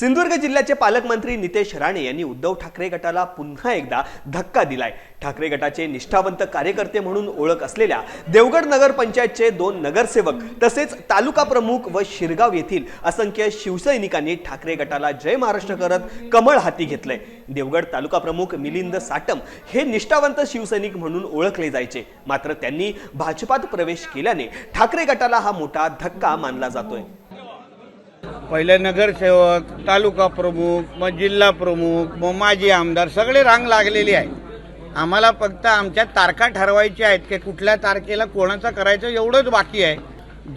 सिंधुदुर्ग जिल्ह्याचे पालकमंत्री नितेश राणे यांनी उद्धव ठाकरे गटाला पुन्हा एकदा धक्का दिलाय. ठाकरे गटाचे निष्ठावंत कार्यकर्ते म्हणून ओळख असलेल्या देवगड नगर पंचायतचे दोन नगरसेवक तसेच तालुका प्रमुख व शिरगाव येथील असंख्य शिवसैनिकांनी ठाकरे गटाला जय महाराष्ट्र करत कमळ हाती घेतलंय. देवगड तालुका प्रमुख मिलिंद साटम हे निष्ठावंत शिवसैनिक म्हणून ओळखले जायचे. मात्र त्यांनी भाजपात प्रवेश केल्याने ठाकरे गटाला हा मोठा धक्का मानला जातोय. पहिले नगरसेवक तालुका प्रमुख मग जिल्हा प्रमुख मग माजी आमदार सगळे रांग लागलेली आहे. आम्हाला फक्त आमच्या तारखा ठरवायच्या आहेत की कुठल्या तारखेला कोणाचं करायचं एवढंच बाकी आहे.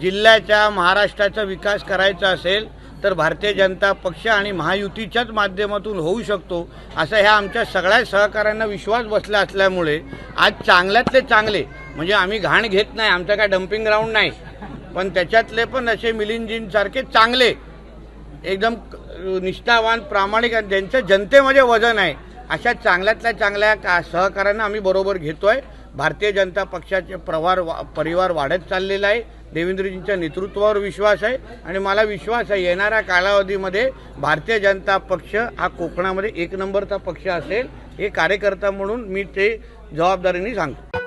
जिल्ह्याच्या महाराष्ट्राचा विकास करायचा असेल तर भारतीय जनता पक्ष आणि महायुतीच्याच माध्यमातून होऊ शकतो असा ह्या आमच्या सगळ्या सहकाऱ्यांना विश्वास बसला असल्यामुळे आज चांगल्यातले चांगले म्हणजे आम्ही घाण घेत नाही आमचं काय डम्पिंग ग्राउंड नाही पण त्याच्यातले पण असे मिलिंदजींसारखे चांगले एकदम निष्ठावान प्रामाणिक आणि ज्यांचं जनतेमध्ये वजन आहे अशा चांगल्यातल्या चांगल्या का सहकाऱ्यांना आम्ही बरोबर घेतोय. भारतीय जनता पक्षाचे प्रवार वा- परिवार वाढत चाललेला आहे. देवेंद्रजींच्या नेतृत्वावर विश्वास आहे. आणि मला विश्वास आहे येणाऱ्या कालावधीमध्ये भारतीय जनता पक्ष हा कोकणामध्ये एक नंबरचा पक्ष असेल हे कार्यकर्ता म्हणून मी ते जबाबदारीने सांगतो.